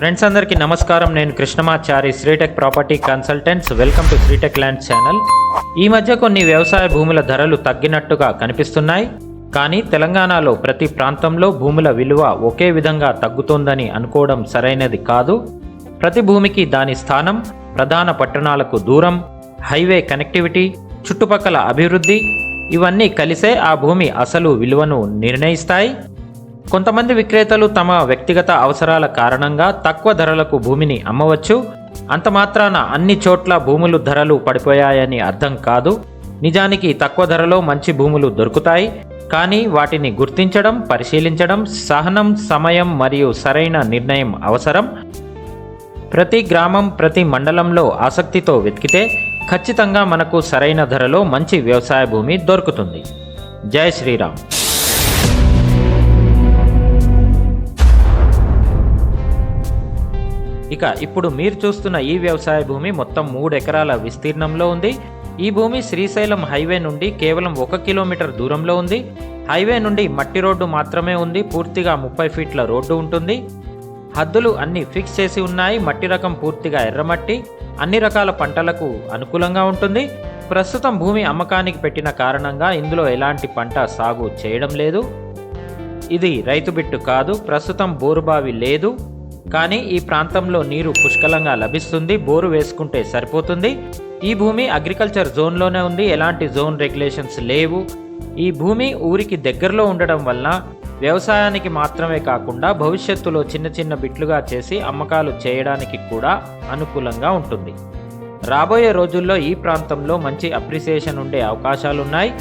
Friends అందరికీ నమస్కారం. నేను Krishnamachari Sritech property consultants. Welcome to Sritech land channel ఈ మధ్య కొన్ని వ్యవసాయ భూముల ధరలు తగ్గినట్టుగా కనిపిస్తున్నాయి. కానీ తెలంగాణలో ప్రతి ప్రాంతంలో భూముల విలువ ఒకే విధంగా తగ్గుతోందని అనుకోవడం సరైనది కాదు. ప్రతి భూమికి దాని స్థానం ప్రధాన పట్టణాలకు దూరం హైవే కనెక్టివిటీ చుట్టుపక్కల అభివృద్ధి ఇవన్నీ కలిసే ఆ భూమి అసలు విలువను నిర్ణయిస్తాయి. కొంతమంది విక్రేతలు తమ వ్యక్తిగత అవసరాల కారణంగా తక్కువ ధరలకు భూమిని అమ్మవచ్చు. అంత మాత్రాన అన్ని చోట్ల భూములు ధరలు పడిపోయాయని అర్థం కాదు. నిజానికి తక్కువ ధరలో మంచి భూములు దొరుకుతాయి. కానీ వాటిని గుర్తించడం పరిశీలించడం సహనం సమయం మరియు సరైన నిర్ణయం అవసరం. ప్రతి గ్రామం ప్రతి మండలంలో ఆసక్తితో వెతికితే ఖచ్చితంగా మనకు సరైన ధరలో మంచి వ్యవసాయ భూమి దొరుకుతుంది. జై శ్రీరామ్. ఇక ఇప్పుడు మీరు చూస్తున్న ఈ వ్యవసాయ భూమి మొత్తం మూడు ఎకరాల విస్తీర్ణంలో ఉంది. ఈ భూమి శ్రీశైలం హైవే నుండి కేవలం ఒక కిలోమీటర్ దూరంలో ఉంది. హైవే నుండి మట్టి రోడ్డు మాత్రమే ఉంది. పూర్తిగా ముప్పై ఫీట్ల రోడ్డు ఉంటుంది. హద్దులు అన్ని ఫిక్స్ చేసి ఉన్నాయి. మట్టి రకం పూర్తిగా ఎర్రమట్టి అన్ని రకాల పంటలకు అనుకూలంగా ఉంటుంది. ప్రస్తుతం భూమి అమ్మకానికి పెట్టిన కారణంగా ఇందులో ఎలాంటి పంట సాగు చేయడం లేదు. ఇది రైతు బిట్టు కాదు. ప్రస్తుతం బోరుబావి లేదు. కానీ ఈ ప్రాంతంలో నీరు పుష్కలంగా లభిస్తుంది బోరు వేసుకుంటే సరిపోతుంది. ఈ భూమి అగ్రికల్చర్ జోన్లోనే ఉంది ఎలాంటి జోన్ రెగ్యులేషన్స్ లేవు. ఈ భూమి ఊరికి దగ్గరలో ఉండడం వలన వ్యవసాయానికి మాత్రమే కాకుండా భవిష్యత్తులో చిన్న చిన్న బిట్లుగా చేసి అమ్మకాలు చేయడానికి కూడా అనుకూలంగా ఉంటుంది. రాబోయే రోజుల్లో ఈ ప్రాంతంలో మంచి అప్రిసియేషన్ ఉండే అవకాశాలున్నాయి.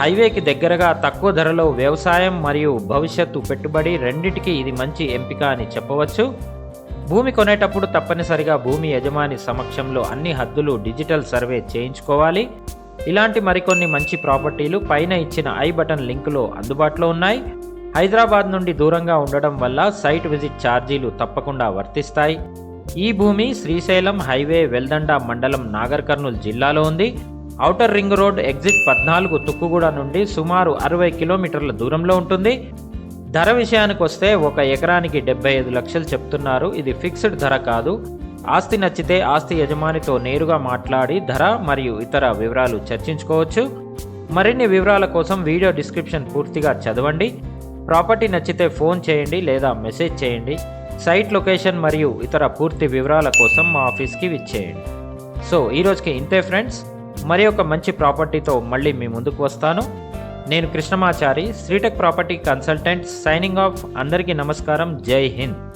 హైవేకి దగ్గరగా తక్కువ ధరలో వ్యవసాయం మరియు భవిష్యత్తు పెట్టుబడి రెండింటికి ఇది మంచి ఎంపిక అని చెప్పవచ్చు. భూమి కొనేటప్పుడు తప్పనిసరిగా భూమి యజమాని సమక్షంలో అన్ని హద్దులు డిజిటల్ సర్వే చేయించుకోవాలి. ఇలాంటి మరికొన్ని మంచి ప్రాపర్టీలు పైన ఇచ్చిన ఐ బటన్ లింకులో అందుబాటులో ఉన్నాయి. హైదరాబాద్ నుండి దూరంగా ఉండడం వల్ల సైట్ విజిట్ ఛార్జీలు తప్పకుండా వర్తిస్తాయి. ఈ భూమి శ్రీశైలం హైవే వెల్దండ మండలం నాగర్ కర్నూలు జిల్లాలో ఉంది. ఔటర్ రింగ్ రోడ్ ఎగ్జిట్ పద్నాలుగు తుక్కుగూడ నుండి సుమారు అరవై కిలోమీటర్ల దూరంలో ఉంటుంది. ధర విషయానికి వస్తే ఒక ఎకరానికి డెబ్బై ఐదు లక్షలు చెప్తున్నారు. ఇది ఫిక్స్డ్ ధర కాదు. ఆస్తి నచ్చితే ఆస్తి యజమానితో నేరుగా మాట్లాడి ధర మరియు ఇతర వివరాలు చర్చించుకోవచ్చు. మరిన్ని వివరాల కోసం వీడియో డిస్క్రిప్షన్ పూర్తిగా చదవండి. ప్రాపర్టీ నచ్చితే ఫోన్ చేయండి లేదా మెసేజ్ చేయండి. సైట్ లొకేషన్ మరియు ఇతర పూర్తి వివరాల కోసం మా ఆఫీస్కి విచ్చేయండి. సో ఈ రోజుకి ఇంతే ఫ్రెండ్స్. మరి ఒక మంచి ప్రాపర్టీతో మళ్ళీ మీ ముందుకు వస్తాను. నేను Krishnamachari Sritech property consultant signing off అందరికీ నమస్కారం జై హింద్.